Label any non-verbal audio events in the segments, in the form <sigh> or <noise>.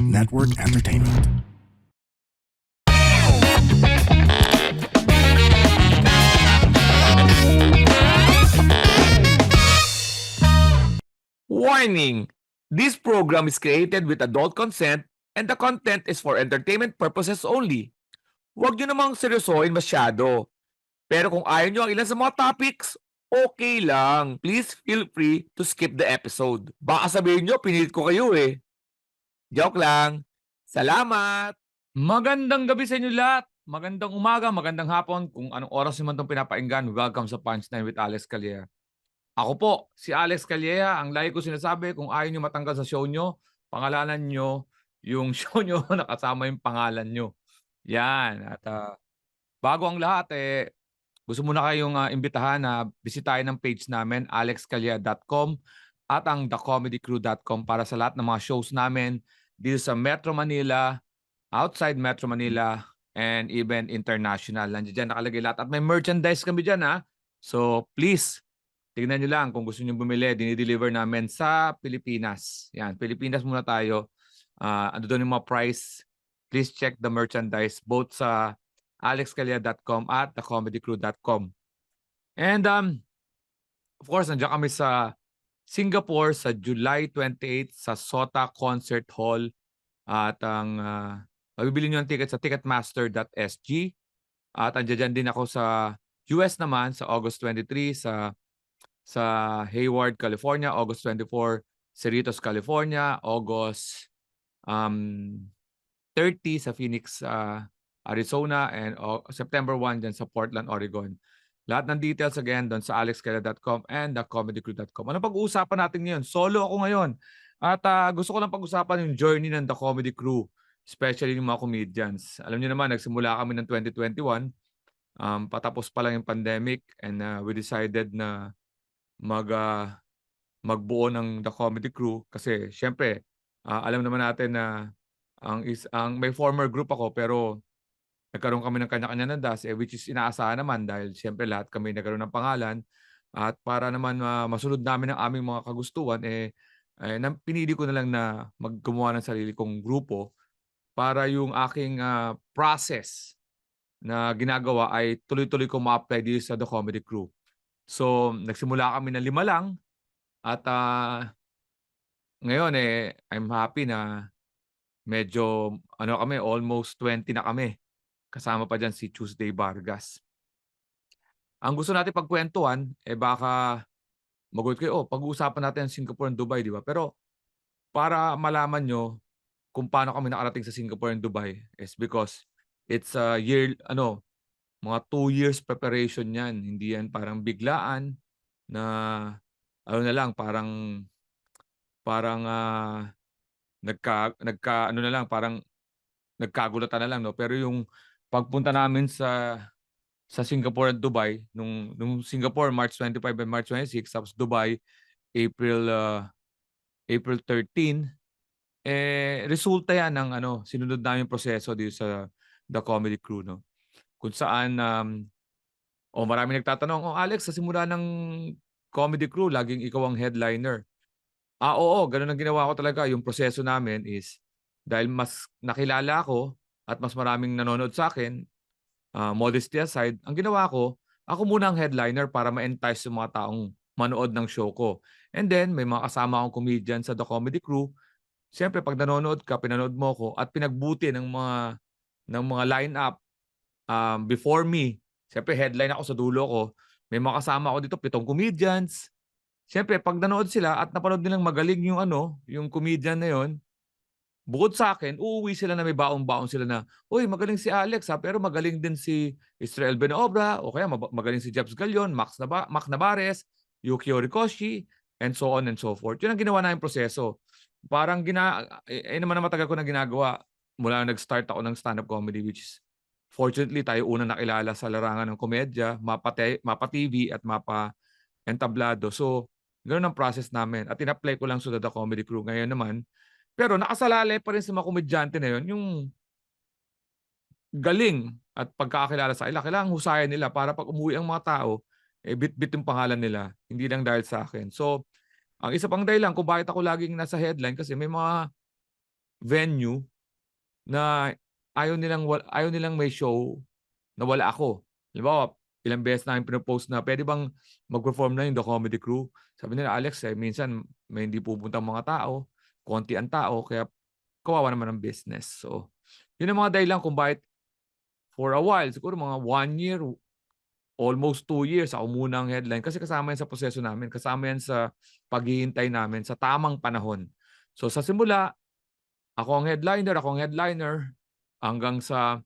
Network Entertainment. Warning! This program is created with adult consent and the content is for entertainment purposes only. Huwag nyo namang seryosohin masyado. Pero kung ayaw nyo ang ilan sa mga topics, okay lang. Please feel free to skip the episode. Baka sabihin nyo, pinilit ko kayo eh. Joke lang. Salamat! Magandang gabi sa inyo lahat. Magandang umaga, magandang hapon. Kung anong oras naman itong pinapainggan, welcome sa Punchline with Alex Calleja. Ako po, si Alex Calleja. Ang lagi ko sinasabi, kung ayaw nyo matanggal sa show nyo, pangalanan nyo yung <laughs> show nyo nakasama yung pangalan nyo. Yan. At ah, bago ang lahat, eh, gusto muna kayong ah, imbitahan na bisitahin ang page namin, alexcalleja.com at ang thecomedycrew.com para sa lahat ng mga shows namin dito sa Metro Manila, outside Metro Manila, and even international. Nandiyan dyan nakalagay lahat. At may merchandise kami dyan ha. So please, tignan nyo lang kung gusto nyo bumili. Dinideliver namin sa Pilipinas. Yan, Pilipinas muna tayo. Uh, ando doon yung mga price. Please check the merchandise both sa alexcalia.com at thecomedycrew.com. And um, of course, nandiyan kami sa Singapore sa July 28 sa Sota Concert Hall. At ang uh, mabibili nyo ang ticket sa ticketmaster.sg. At andyan din ako sa US naman sa August 23 sa sa Hayward, California, August 24 Cerritos, California, August um 30 sa Phoenix, uh, Arizona and uh, September 1 dyan sa Portland, Oregon. Lahat ng details again doon sa alexkela.com and thecomedycrew.com. Ano pag-uusapan natin ngayon? Solo ako ngayon. At uh, gusto ko lang pag-usapan yung journey ng The Comedy Crew, especially yung mga comedians. Alam niyo naman, nagsimula kami ng 2021. Um, patapos pa lang yung pandemic and uh, we decided na mag uh, magbuo ng The Comedy Crew kasi syempre uh, alam naman natin na ang is ang may former group ako pero nagkaroon kami ng kanya-kanya ng DAS eh, which is inaasahan naman dahil syempre lahat kami nagkaroon ng pangalan at para naman uh, masunod namin ang aming mga kagustuhan eh, eh pinili ko na lang na maggumawa ng sarili kong grupo para yung aking uh, process na ginagawa ay tuloy-tuloy ko ma-apply dito sa The Comedy Crew. So, nagsimula kami na lima lang at uh, ngayon eh I'm happy na medyo ano kami almost 20 na kami. Kasama pa diyan si Tuesday Vargas. Ang gusto natin pagkwentuhan eh baka magulat kayo, oh, pag-uusapan natin ang Singapore and Dubai, di ba? Pero para malaman nyo kung paano kami nakarating sa Singapore and Dubai is because it's a year, ano, mga two years preparation yan. Hindi yan parang biglaan na ano na lang, parang parang uh, nagka, nagka, ano na lang, parang nagkagulatan na lang, no? Pero yung pagpunta namin sa sa Singapore at Dubai, nung, nung Singapore, March 25 and March 26, tapos Dubai, April uh, April 13, eh, resulta yan ng ano, sinunod namin proseso dito sa The Comedy Crew, no? Kung saan, um, oh, marami nagtatanong, oh Alex, sa simula ng Comedy Crew, laging ikaw ang headliner. Ah, oo, ganun ang ginawa ko talaga. Yung proseso namin is, dahil mas nakilala ako at mas maraming nanonood sa akin, uh, modesty aside, ang ginawa ko, ako muna ang headliner para ma-entice yung mga taong manood ng show ko. And then, may mga kasama akong comedian sa The Comedy Crew. Siyempre, pag nanonood ka, pinanood mo ko at pinagbuti ng mga ng mga line-up um, before me. Siyempre, headline ako sa dulo ko. May mga kasama ako dito, pitong comedians. Siyempre, pag nanood sila at napanood nilang magaling yung ano, yung comedian na yon, bukod sa akin, uuwi sila na may baong-baong sila na, uy, magaling si Alex ha, pero magaling din si Israel Benobra, o kaya magaling si Jeps Galion, Max, Naba Mac Navarez, Yukio Rikoshi, and so on and so forth. Yun ang ginawa namin proseso. Parang gina, eh, eh naman na matagal ko na ginagawa mula nag-start ako ng stand-up comedy, which is fortunately tayo una nakilala sa larangan ng komedya, mapa, mapa TV at mapa entablado. So, Ganun ang process namin. At in-apply ko lang sa The Comedy Crew. Ngayon naman, pero nakasalalay pa rin sa mga komedyante na yun, yung galing at pagkakakilala sa ila. Kailangan husayan nila para pag umuwi ang mga tao, eh, bit-bit yung pangalan nila. Hindi lang dahil sa akin. So, ang isa pang dahilan kung bakit ako laging nasa headline kasi may mga venue na ayaw nilang ayaw nilang may show na wala ako. Halimbawa, ilang beses namin pino-post na, "Puwede bang mag-perform na yung The Comedy Crew?" Sabi nila, "Alex, eh, minsan may hindi pumupuntang mga tao, konti ang tao, kaya kawawa naman ang business." So, yun ang mga dahilan kung bakit for a while, siguro mga 1 year, almost 2 years, ako muna ang headline kasi kasama yan sa proseso namin, kasama yan sa paghihintay namin sa tamang panahon. So, sa simula, ako ang headliner, ako ang headliner, hanggang sa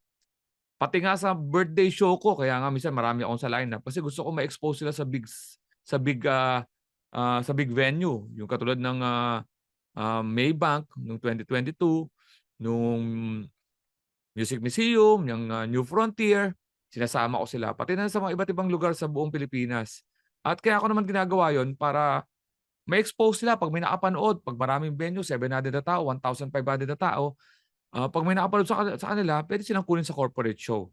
pati nga sa birthday show ko, kaya nga minsan marami akong sa lineup kasi gusto ko ma-expose sila sa big sa big, ah, ah, sa big venue. Yung katulad ng, ah, ah, Maybank nung 2022, nung Music Museum, yung, ah, New Frontier, sinasama ko sila. Pati na sa mga iba't ibang lugar sa buong Pilipinas. At kaya ko naman ginagawa yun para ma-expose sila 'pag may nakapanood, 'pag maraming venue, 700 na tao, 1,500 na tao, ah, 'pag may nakapanood sa sa kanila, puwede silang kunin sa corporate show.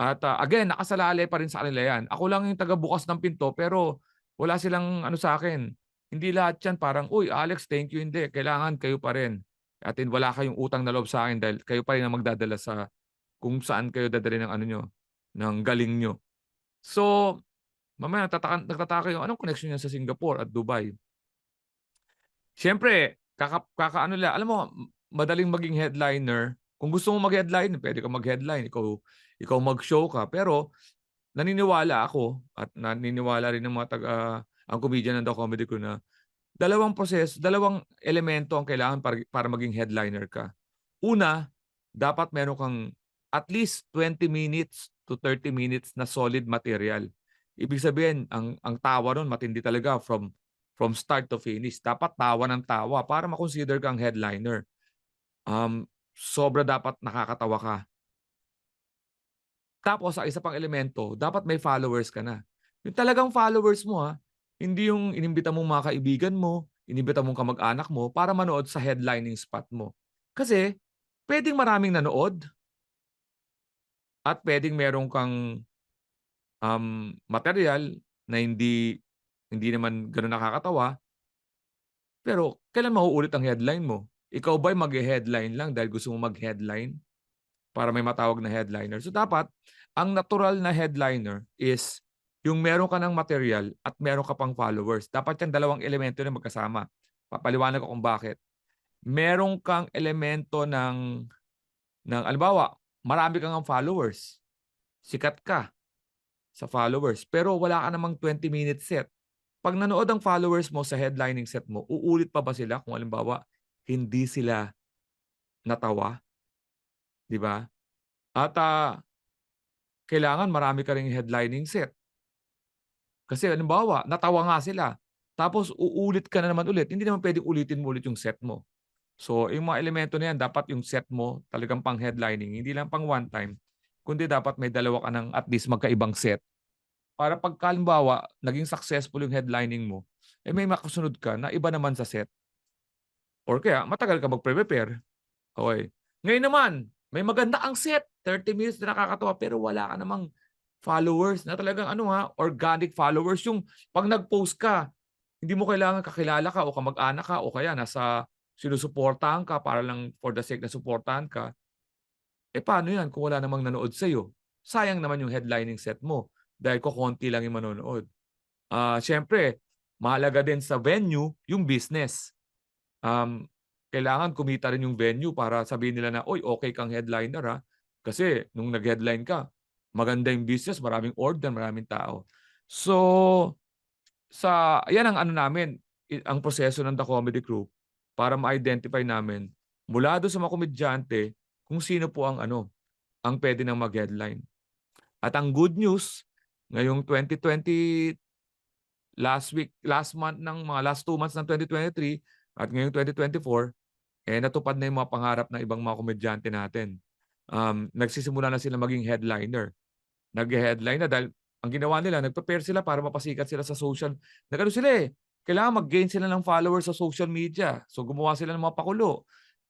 At, ah, again, nakasalalay pa rin sa kanila 'yan. Ako lang yung tagabukas ng pinto pero wala silang ano sa'kin, hindi lahat 'yan parang, "Uy, Alex, thank you." Hindi, kailangan kayo pa rin. At in wala kayong utang na loob sa'kin dahil kayo pa rin ang magdadala sa kung saan kayo dadalhin ng ano niyo, ng galing niyo. So, mamaya nagtataka nagtataka kayo, anong connection niya sa Singapore at Dubai? Siyempre, kaka kakaano nila alam mo, madaling maging headliner. Kung gusto mong mag-headline, puwede kang mag-headline, ikaw ikaw mag-show ka. Pero naniniwala ako at naniniwala rin ang mga taga ang komedya ng The Comedy Crew na dalawang proseso, dalawang elemento ang kailangan para para maging headliner ka. Una, dapat meron kang at least 20 minutes to 30 minutes na solid material. Ibig sabihin, ang ang tawa nun matindi talaga from from start to finish. Dapat tawa ng tawa para ma-consider kang headliner. Um, sobra dapat nakakatawa ka. Tapos ang isa pang elemento, dapat may followers ka na. Yung talagang followers mo, ha, hindi yung inimbita mong mga kaibigan mo, inimbita mong kamag-anak mo para manood sa headlining spot mo. Kasi puwedeng maraming nanood. At puwedeng meron kang, um, materyal na hindi hindi naman gano'n nakakatawa. Pero kailan mauulit ang headline mo? Ikaw ba'y maghe-headline lang dahil gusto mong mag-headline para may matawag na headliner? So dapat ang natural na headliner is yung meron ka ng material at meron ka pang followers. Dapat yang dalawang elemento na magkasama. Papaliwanag ko kung bakit. Meron kang elemento ng ng halimbawa, marami kang ngang followers. Sikat ka sa followers, pero wala ka namang 20 minute set. 'Pag nanood ang followers mo sa headlining set mo, uulit pa ba sila kung halimbawa hindi sila natawa? 'Di ba? At, ah, kailangan marami ka ring headlining set. Kasi halimbawa, natawa nga sila, tapos uulit ka na naman ulit, hindi naman puwedeng ulitin mo ulit yung set mo. So, yung mga elemento na yan dapat yung set mo talagang pang-headlining, hindi lang pang one time, kundi dapat may dalawa ka ng at least magkaibang set. Para pagka halimbawa, naging successful yung headlining mo, eh, may makasunod ka na iba naman sa set. Or kaya matagal ka magpre-prepare. Okey. Ngayon naman, may maganda kang set, 30 minutes na nakakatawa pero wala ka namang followers na talagang ano, ha, organic followers. Yung 'pag nag-post ka, hindi mo kailangan kakilala ka o kamag-anak ka o kaya nasa sinusuportahan ka para lang for the sake na suportahan ka. Eh, paano 'yan kung wala namang nanood sa'yo? Sayang naman yung headlining set mo dahil kokonti lang yung manonood. Ah, siyempre mahalaga din sa venue yung business. Um, kailangan kumita rin yung venue para sabihin nila na, "Uy, okey kang headliner, ha, kasi nung nag-headline ka, maganda yung business, maraming order, maraming tao." So, sa 'yan ang ano namin, ang proseso ng The Comedy Crew para ma-identify namin mula dun sa mga komedyante kung sino po ang ano, ang puwede ng mag-headline. At ang good news, ngayong 2020 last week last month ng mga last 2 months ng 2023 at ngayong 2024, eh, natupad na yung mga pangarap ng ibang mga komedyante natin. Um, nagsisimula na sila maging headliner. Naghe-headline na dahil ang ginawa nila, nag-prepare sila para mapasikat sila sa social nag-ano sila, eh, kailangan mag-gain sila ng followers sa social media. So, gumawa sila ng mga pakulo.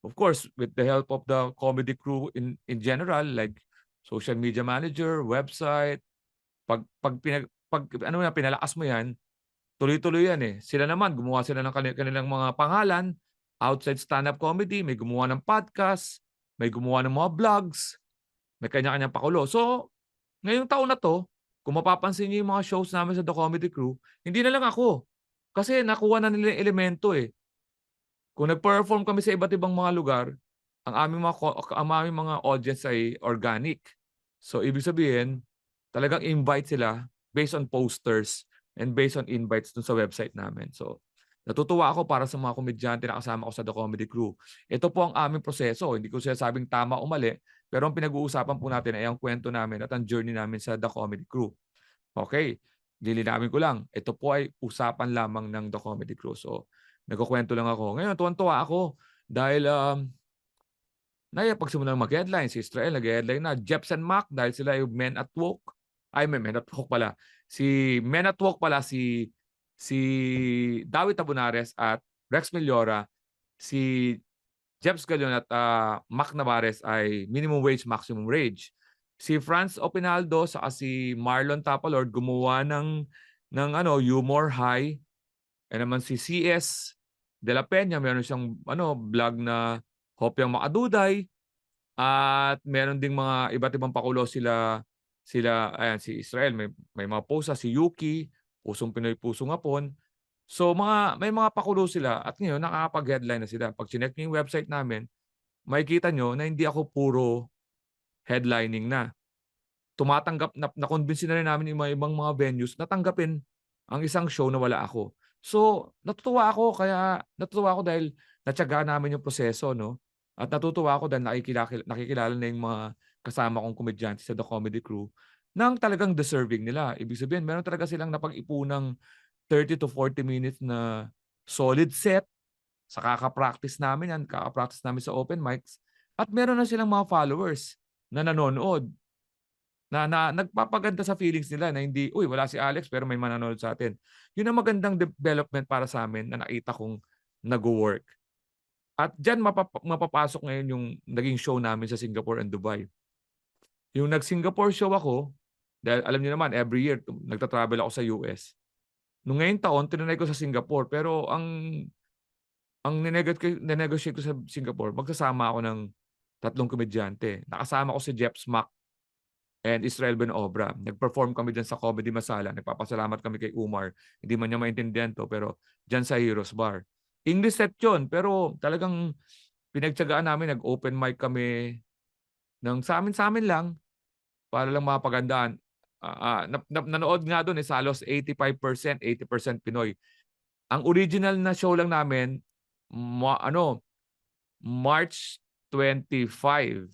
Of course, with the help of the comedy crew in in general like social media manager, website, 'pag 'pag pinag 'pag ano na pinalakas mo 'yan, tuloy-tuloy 'yan, eh. Sila naman gumawa sila ng kani kanilang mga pangalan outside stand-up comedy, may gumawa ng podcast, may gumawa ng mga vlogs, may kanya-kanyang pakulo. So, ngayong taon na 'to, kung mapapansin niyo yung mga shows namin sa The Comedy Crew, hindi na lang ako. Kasi nakuha na nila yung elemento, eh. Kung nag-perform kami sa iba't ibang mga lugar, ang aming mga ang aming mga audience ay organic. So, ibig sabihin, talagang invite sila based on posters and based on invites dun sa website namin. So, natutuwa ako para sa mga komedyante na kasama ko sa The Comedy Crew. Ito po ang aming proseso. Hindi ko sinasabing tama o mali, pero ang pinag-uusapan po natin ay ang kwento namin at ang journey namin sa The Comedy Crew. Okay, lilinawin ko lang. Ito po ay usapan lamang ng The Comedy Crew. So, nagkukwento lang ako. Ngayon, tuwan-tuwa ako dahil um, Naya pagsimulang mag-headline, si Israel nag-headline na. Jeps and Mac dahil sila yung men at work. Ay, may men at work pala. Si men at work pala si si David Tabunares at Rex Meliora. Si Jeps Galion at ah, Mac Navarez ay minimum wage, maximum wage. Si Franz Opinaldo sa si Marlon Tapalord gumawa ng ng ano, humor high. And naman si CS De La Peña, meron siyang ano, vlog na Hopyang Makaduday. At meron ding mga iba't ibang pakulo sila sila ayan si Israel may may mga post si Yuki, Pusong Pinoy Pusong Hapon. So mga may mga pakulo sila at ngayon nakakapag-headline na sila. Pag chinek niyo yung website namin, makikita nyo na hindi ako puro headlining na. Tumatanggap na na-convince na rin namin yung mga ibang mga venues na tanggapin ang isang show na wala ako. So, natutuwa ako kaya natutuwa ako dahil natyaga namin yung proseso, no? At natutuwa ako dahil nakikilala, nakikilala na yung mga kasama kong komedyante sa The Comedy Crew nang talagang deserving nila. Ibig sabihin, meron talaga silang napag-ipunang 30 to 40 minutes na solid set sa kaka-practice namin yan, kaka-practice namin sa open mics. At meron na silang mga followers na nanonood na, na nagpapaganda sa feelings nila na hindi, uy, wala si Alex pero may mananood sa atin. Yun ang magandang development para sa amin na nakita kong nag-work. At dyan mapap- mapapasok ngayon yung naging show namin sa Singapore and Dubai. Yung nag-Singapore show ako, dahil alam niyo naman, every year nagta-travel ako sa US. Nung ngayong taon, tinanay ko sa Singapore. Pero ang ang ninegot- ninegotiate ko sa Singapore, magsasama ako ng tatlong komedyante. Nakasama ko si Jeps Mac and Israel Ben Obra. Nag-perform kami dyan sa Comedy Masala. Nagpapasalamat kami kay Umar. Hindi man niya maintindihan to, pero dyan sa Heroes Bar. English set yun, pero talagang pinagtyagaan namin. Nag-open mic kami ng sa amin sa amin lang para lang mapagandaan. Ah, nap- nap- nanood nga doon eh, salos 85%, 80% Pinoy. Ang original na show lang namin, ma- ano, March 25.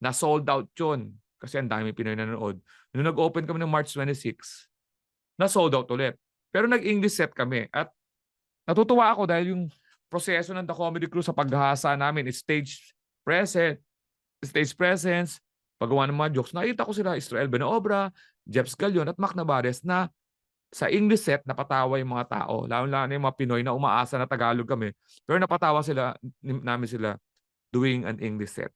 Na sold out yun. Kasi ang dami Pinoy na nanood. Nung nag-open kami ng March 26, na sold out ulit. Pero nag-English set kami. At natutuwa ako dahil yung proseso ng The Comedy Crew sa paghahasa namin, stage present, stage presence, paggawa ng mga jokes, nakita ko sila Israel Benobra, Jeps Galion at Mac Navarez na sa English set napatawa yung mga tao. Lalo-lalo na yung mga Pinoy na umaasa na Tagalog kami. Pero napatawa sila namin sila doing an English set.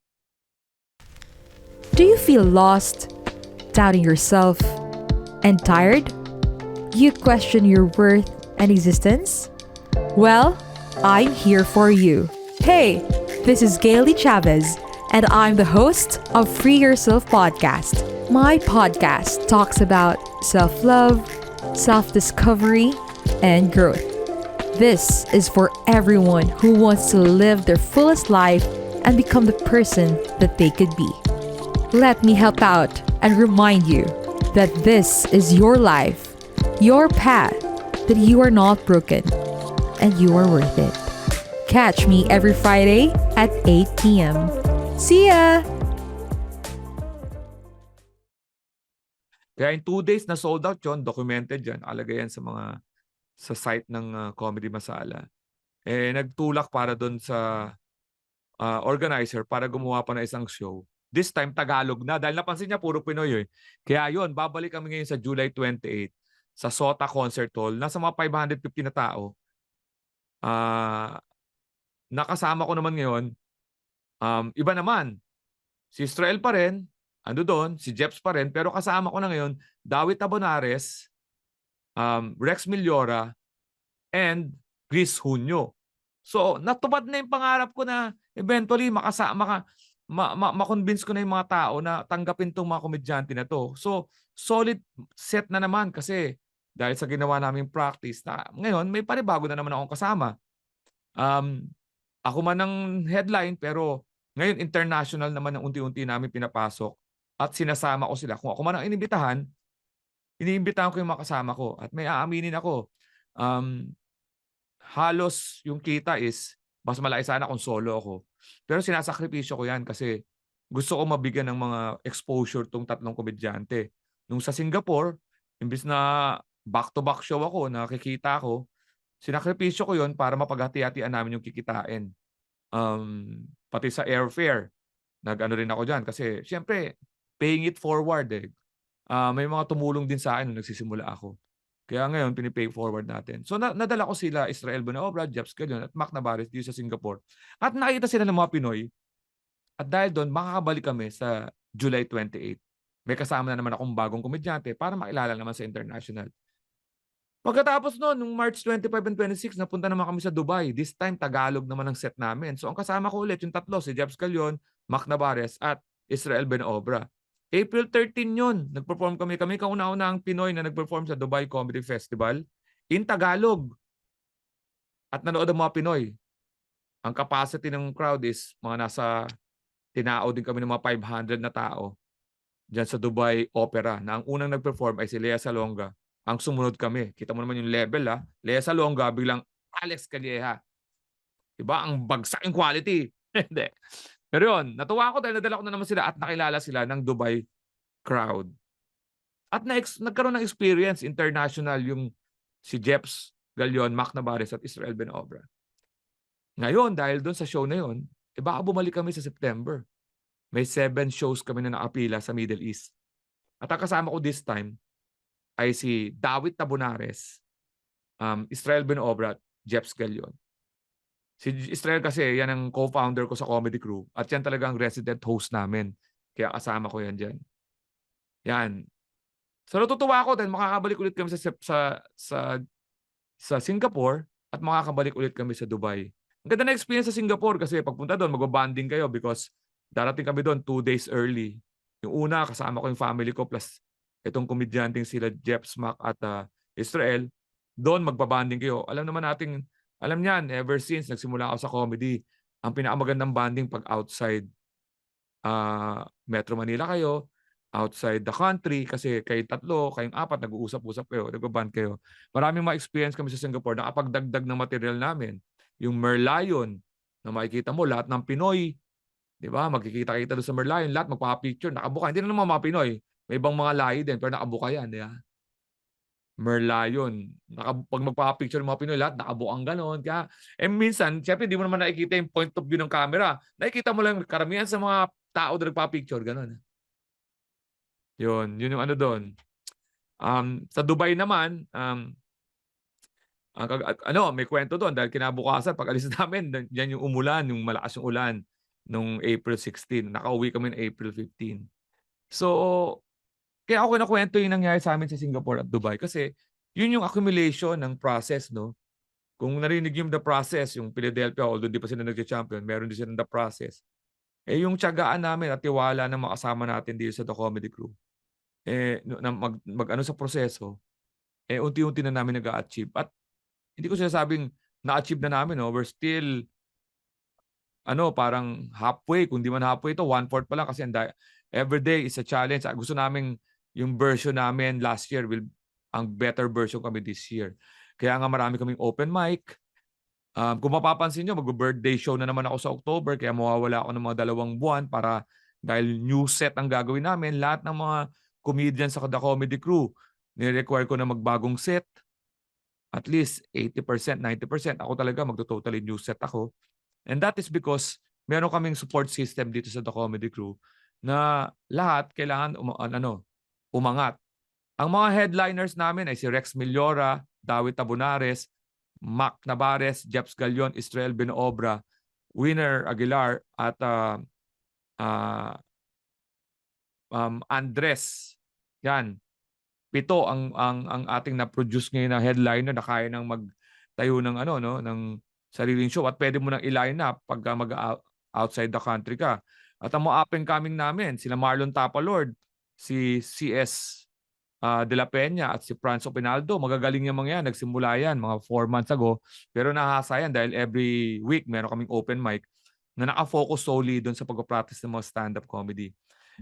Do you feel lost, doubting yourself, and tired? You question your worth and existence? Well, I'm here for you. Hey, this is Gailey Chavez, and I'm the host of Free Yourself Podcast. My podcast talks about self love, self discovery, and growth. This is for everyone who wants to live their fullest life and become the person that they could be. Let me help out and remind you that this is your life, your path, that you are not broken and you are worth it. Catch me every Friday at 8 p.m. See ya! Kaya in two days na sold out yon documented yan. Alagay yan sa mga sa site ng ah, Comedy Masala. Eh, nagtulak para doon sa ah, organizer para gumawa pa na isang show. This time, Tagalog na. Dahil napansin niya, puro Pinoy eh. Kaya yon babalik kami ngayon sa July 28 sa Sota Concert Hall. Nasa mga 550 na tao. Ah, nakasama ko naman ngayon, um, iba naman. Si Israel pa rin, ando doon, si Jeps pa rin, pero kasama ko na ngayon, Dawit Tabonares, um, Rex Meliora, and Chris Hunyo. So, natupad na yung pangarap ko na eventually makasa maka ma, ma, ma-convince ko na yung mga tao na tanggapin tong mga komedyante na to. So, solid set na naman kasi dahil sa ginawa naming practice na ngayon may panibago na naman akong kasama. Um, ako man ang headline pero ngayon international naman ang unti-unti namin pinapasok at sinasama ko sila. Kung ako man ang inimbitahan, iniimbitahan ko yung mga kasama ko at may aaminin ako. Um, halos yung kita is mas malaki sana kung solo ako. Pero sinasakripisyo ko yan kasi gusto ko mabigyan ng mga exposure tong tatlong komedyante. Nung sa Singapore, imbis na back-to-back show ako, nakikita ko, sinakripisyo ko yon para mapaghati-hatian namin yung kikitain. Um, pati sa airfare, nag-ano rin ako dyan. Kasi, syempre, paying it forward eh. Ah, may mga tumulong din sa akin nung nagsisimula ako. Kaya ngayon, pinipay forward natin. So, na- nadala ko sila, Israel Bonaobra, Jeps Galion, at Mac Navarez dito sa Singapore. At nakita sila ng mga Pinoy. At dahil doon, makakabalik kami sa July 28. May kasama na naman akong bagong komedyante para makilala naman sa international. Pagkatapos noon, nung March 25 and 26, napunta naman kami sa Dubai. This time, Tagalog naman ang set namin. So, ang kasama ko ulit, yung tatlo, si Jeps Galion, Mac Navarez, at Israel Benobra. April 13 yun. Nag-perform kami. Kami kauna-una ang Pinoy na nag-perform sa Dubai Comedy Festival in Tagalog. At nanood ang mga Pinoy. Ang capacity ng crowd is mga nasa tinao din kami ng mga 500 na tao dyan sa Dubai Opera na ang unang nag-perform ay si Lea Salonga. Ang sumunod kami. Kita mo naman yung level ha. Lea Salonga biglang Alex Calleja. Diba? Ang bagsak yung quality. <laughs> Hindi. Pero yun, natuwa ako dahil nadala ko na naman sila at nakilala sila ng Dubai crowd. At na nagkaroon ng experience international yung si Jeps Galion, Mac Navarez at Israel Benobra. Ngayon, dahil doon sa show na yun, eh baka bumalik kami sa September. May seven shows kami na nakapila sa Middle East. At ang kasama ko this time ay si David Tabonares, um, Israel Benobra at Jeps Galion. Si Israel kasi, yan ang co-founder ko sa comedy crew. At yan talaga ang resident host namin. Kaya kasama ko yan dyan. Yan. So natutuwa ako dahil makakabalik ulit kami sa, sa, sa, sa Singapore at makakabalik ulit kami sa Dubai. Ang ganda na experience sa Singapore kasi pagpunta doon, mag-bonding kayo because darating kami doon two days early. Yung una, kasama ko yung family ko plus itong komedyanteng sila Jeff Smack at uh, Israel. Doon magbabanding kayo. Alam naman nating alam niyan, ever since nagsimula ako sa comedy, ang pinakamagandang banding pag outside uh, Metro Manila kayo, outside the country, kasi kayo tatlo, kayong apat, nag-uusap-usap kayo, nag-band kayo. Maraming ma-experience kami sa Singapore, nakapagdagdag ng material namin. Yung Merlion, na makikita mo, lahat ng Pinoy, di ba? Magkikita-kita doon sa Merlion, lahat magpapicture, nakabuka. Hindi na naman mga Pinoy, may ibang mga lahi din, pero nakabuka yan, di ba? Merlion. Naka, pag magpapicture ng mga Pinoy, lahat nakabuang ganon. Kaya, eh minsan, syempre, hindi mo naman nakikita yung point of view ng camera. Nakikita mo lang karamihan sa mga tao na nagpapicture, ganon. Yun, yun yung ano doon. Um, sa Dubai naman, um, ano, may kwento doon dahil kinabukasan, pag alis <laughs> namin, yan yung umulan, yung malakas yung ulan nung April 16. Nakauwi kami ng April 15. So, kaya ako nakwento yung nangyari sa amin sa Singapore at Dubai kasi yun yung accumulation ng process, no? Kung narinig yung the process, yung Philadelphia, although di pa sila nag-champion, meron din sila the process. Eh yung tiyagaan namin at tiwala ng mga kasama natin dito sa The Comedy Crew, eh, na mag, mag ano sa proseso, eh unti-unti na namin nag-achieve. At hindi ko sinasabing na-achieve na namin, no? We're still ano, parang halfway, kung di man halfway ito, one-fourth pa lang kasi every day is a challenge. Gusto naming yung version namin last year will ang better version kami this year. Kaya nga marami kaming open mic. Um, kung mapapansin nyo, mag-birthday show na naman ako sa October kaya mawawala ako ng mga dalawang buwan para dahil new set ang gagawin namin. Lahat ng mga comedians sa The Comedy Crew, ni-require ko na magbagong set. At least 80%, 90%. Ako talaga magto-totally new set ako. And that is because meron kaming support system dito sa The Comedy Crew na lahat kailangan um, ano, umangat. Ang mga headliners namin ay si Rex Millora, David Tabunares, Mac Navarez, Jeps Galion, Israel Benoobra, Winner Aguilar at uh, uh, um, Andres. Yan. Pito ang ang ang ating na-produce ngayon na headliner na kaya nang magtayo ng ano no ng sariling show at pwede mo nang i-line up pag mag outside the country ka. At ang mga up and coming namin, sila Marlon Tapalord, si CS ah, De La Peña at si Franz Opinaldo, magagaling yung mga yan. Nagsimula yan mga 4 months ago. Pero nahasa yan dahil every week meron kaming open mic na nakafocus solely doon sa pag-practice ng mga stand-up comedy.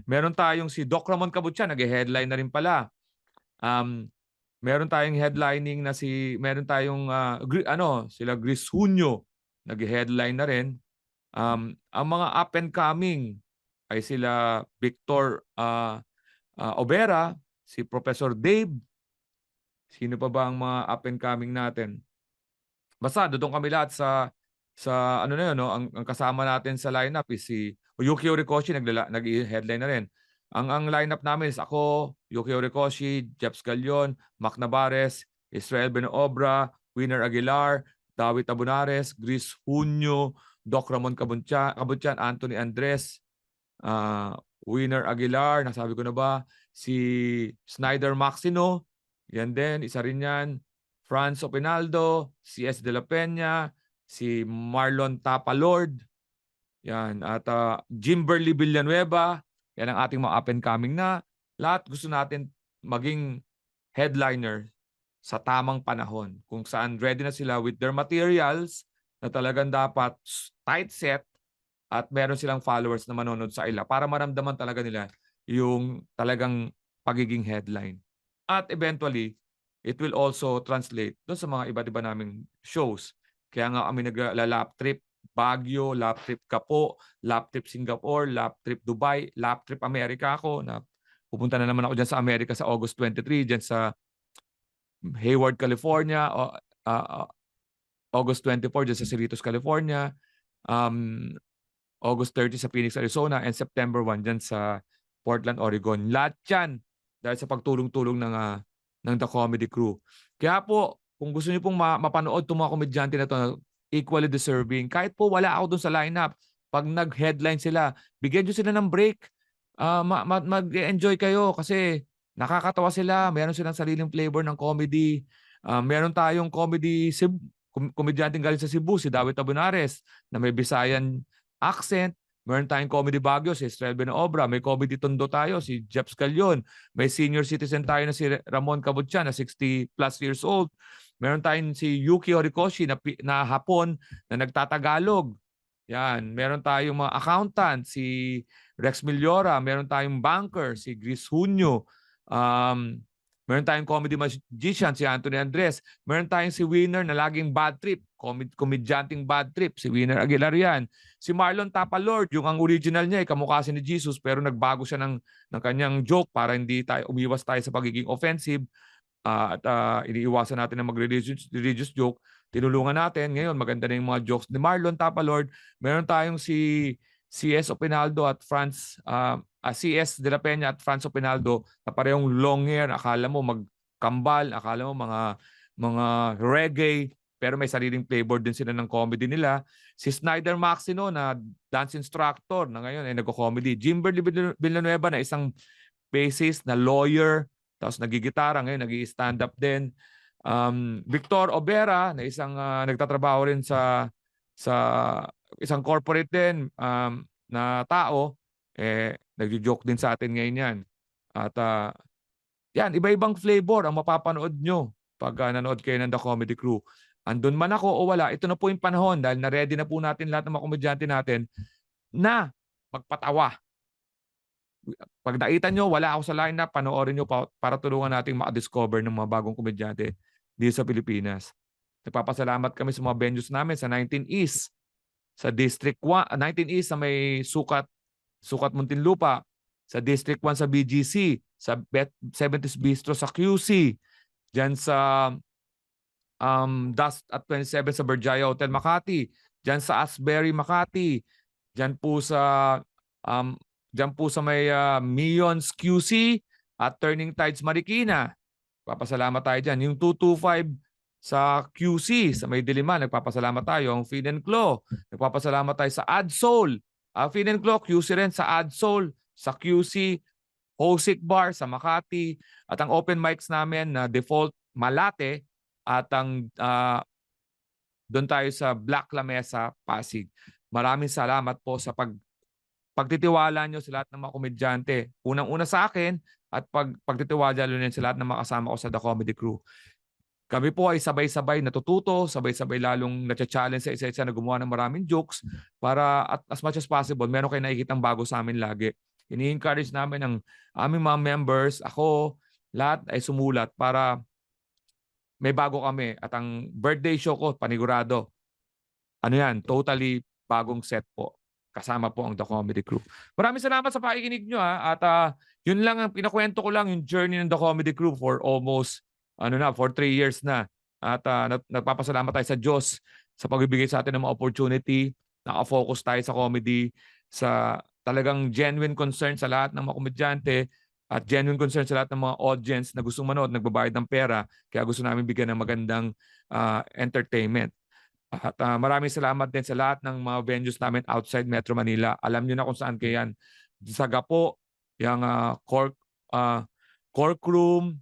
Meron tayong si Doc Ramon Cabutyan, nag-headline na rin pala. Um, meron tayong headlining na si meron tayong Gri- ano, sila Gris Junio, nag-headline na rin. Um, ang mga up and coming ay sila Victor ah, ah, Obera, si Professor Dave. Sino pa ba ang mga up and coming natin? Basta doon kami lahat sa sa ano na yun, no? ang, ang kasama natin sa lineup is si Yuki Horikoshi naglala, nag-headline na rin. Ang ang lineup namin is ako, Yuki Horikoshi, Jeps Galion, Mac Navarez, Israel Benoobra, Winner Aguilar, David Abunares, Gris Junio, Doc Ramon Cabuncha, Cabuntian, Anthony Andres, ah, Winner Aguilar, nasabi ko na ba, si Snyder Maxino, yan din, isa rin yan, Franz Opinaldo, si S. De La Peña, si Marlon Tapalord, yan, at ah, Jimberly Villanueva, yan ang ating mga up and coming na. Lahat gusto natin maging headliner sa tamang panahon kung saan ready na sila with their materials na talagang dapat tight set at meron silang followers na manonood sa ila para maramdaman talaga nila yung talagang pagiging headline. At eventually, it will also translate doon sa mga iba't iba naming shows. Kaya nga kami nagla-lap trip Baguio, lap trip Kapo, lap trip Singapore, lap trip Dubai, lap trip Amerika ako na pupunta na naman ako diyan sa Amerika sa August 23 diyan sa Hayward, California, o ah, ah, August 24 diyan sa Cerritos, California, um, August 30 sa Phoenix, Arizona, and September 1 diyan sa Portland, Oregon. Lahat yan dahil sa pagtulong-tulong ng ah, ng The Comedy Crew. Kaya po, kung gusto niyo pong ma- mapanood itong mga komedyante na to, equally deserving. Kahit po wala ako dun sa lineup, pag nag-headline sila, bigyan niyo sila ng break. Ah, ma- ma- mag-enjoy kayo kasi nakakatawa sila. Meron silang sariling flavor ng comedy. Ah, meron tayong comedy Cebu, kom- komedyanteng galing sa Cebu, si David Abunares, na may Visayan accent. Meron tayong comedy Baguio, si Estrel Benoobra. May comedy Tondo tayo, si Jeps Galion. May senior citizen tayo na si Ramon Cabutyan, na 60 plus years old. Meron tayong si Yuki Horikoshi na, na hapon na nagtatagalog. Yan. Meron tayong mga accountant, si Rex Millora. Meron tayong banker, si Gris Junio. Um, meron tayong comedy magician, si Anthony Andres. Meron tayong si Winner na laging bad trip. Comid komedyanting bad trip. Si Winner Aguilar yan. Si Marlon Tapalord, yung ang original niya, eh, kamukha si ni Jesus, pero nagbago siya ng, ng kanyang joke para hindi tayo umiwas tayo sa pagiging offensive ah, at ah, iniiwasan natin na mag-religious religious joke. Tinulungan natin. Ngayon, maganda na yung mga jokes ni Marlon Tapalord. Meron tayong si CS Opinaldo at Franz, ah, ah, CS De La Peña at Franz Opinaldo na parehong long hair. Akala mo magkambal, akala mo mga mga reggae, pero may sariling flavor din sila ng comedy nila. Si Snyder Maxino na dance instructor na ngayon ay nagko-comedy. Jimberly Vill- Villanueva na isang bassist na lawyer, tapos nagigitara ngayon, nag stand up din. Um, Victor Obera na isang ah, nagtatrabaho rin sa sa isang corporate din um, na tao eh nagjo-joke din sa atin ngayon yan. At ah, yan, iba-ibang flavor ang mapapanood nyo pag ah, nanood kayo ng The Comedy Crew. Andun man ako o wala, ito na po yung panahon dahil na-ready na po natin lahat ng mga komedyante natin na magpatawa. Pag nakita nyo, wala ako sa lineup, panoorin nyo pa, para tulungan natin maka-discover ng mga bagong komedyante dito sa Pilipinas. Nagpapasalamat kami sa mga venues namin sa 19 East, sa District 1, ah, 19 East sa may Sukat, Sukat Muntinlupa, sa District 1 sa BGC, sa Bet- 70s Bistro sa QC, dyan sa um, Dust at 27 sa Berjaya Hotel Makati, dyan sa Asbury Makati, dyan po sa um, dyan po sa may uh, Mions QC at Turning Tides Marikina. Papasalamat tayo dyan. Yung 225 sa QC sa may Diliman, nagpapasalamat tayo. Ang Feed and Claw, nagpapasalamat tayo sa AdSoul. Uh, Feed and Claw, QC rin sa AdSoul, sa QC, Hosic Bar sa Makati, at ang open mics namin na default Malate at ang ah, Doon tayo sa Black Lamesa, Pasig. Maraming salamat po sa pag pagtitiwala nyo sa lahat ng mga komedyante. Unang-una sa akin at pag pagtitiwala nyo sa lahat ng mga kasama ko sa The Comedy Crew. Kami po ay sabay-sabay natututo, sabay-sabay lalong na-challenge sa isa-isa na gumawa ng maraming jokes para at as much as possible, meron kayo nakikitang bago sa amin lagi. Ini-encourage namin ang aming mga members, ako, lahat ay sumulat para may bago kami. At ang birthday show ko, panigurado, ano yan, totally bagong set po. Kasama po ang The Comedy Crew. Maraming salamat sa pakikinig nyo ha. At ah, yun lang ang pinakwento ko lang yung journey ng The Comedy Crew for almost ano na, for three years na. At nag- nagpapasalamat tayo sa Diyos sa pagbibigay sa atin ng mga opportunity. Nakafocus tayo sa comedy, sa talagang genuine concern sa lahat ng mga komedyante at genuine concern sa lahat ng mga audience na gustong manood, nagbabayad ng pera. Kaya gusto namin bigyan ng magandang ah, entertainment. At ah, maraming salamat din sa lahat ng mga venues namin outside Metro Manila. Alam niyo na kung saan kayo yan. Sa Gapo, yung uh, cork, ah, cork room,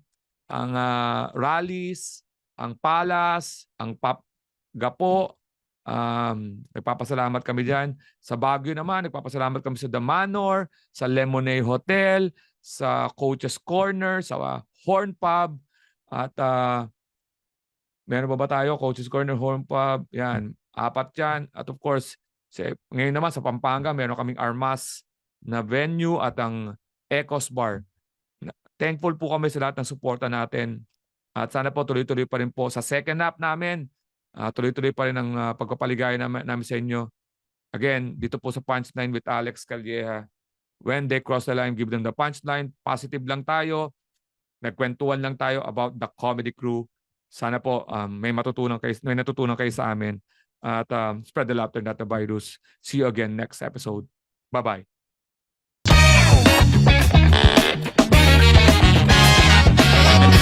ang ah, rallies, ang Palace, ang Pap Gapo. Um, nagpapasalamat kami diyan. Sa Baguio naman, nagpapasalamat kami sa The Manor, sa Lemonade Hotel, sa Coach's Corner, sa ah, Horn Pub, at ah, meron ba ba tayo? Coach's Corner, Horn Pub, yan. Apat yan. At of course, sa, ngayon naman sa Pampanga, meron kaming Armas na venue at ang Ecos Bar. Thankful po kami sa lahat ng suporta natin. At sana po tuloy-tuloy pa rin po sa second half namin. ah, tuloy-tuloy pa rin ang ah, pagpapaligaya namin, namin sa inyo. Again, dito po sa Punchline with Alex Calleja. When they cross the line, give them the punchline. Positive lang tayo. Nagkwentuhan lang tayo about the comedy crew. Sana po um, may matutunan kayo, may natutunan kayo sa amin. At um, spread the laughter, not the virus. See you again next episode. Bye-bye.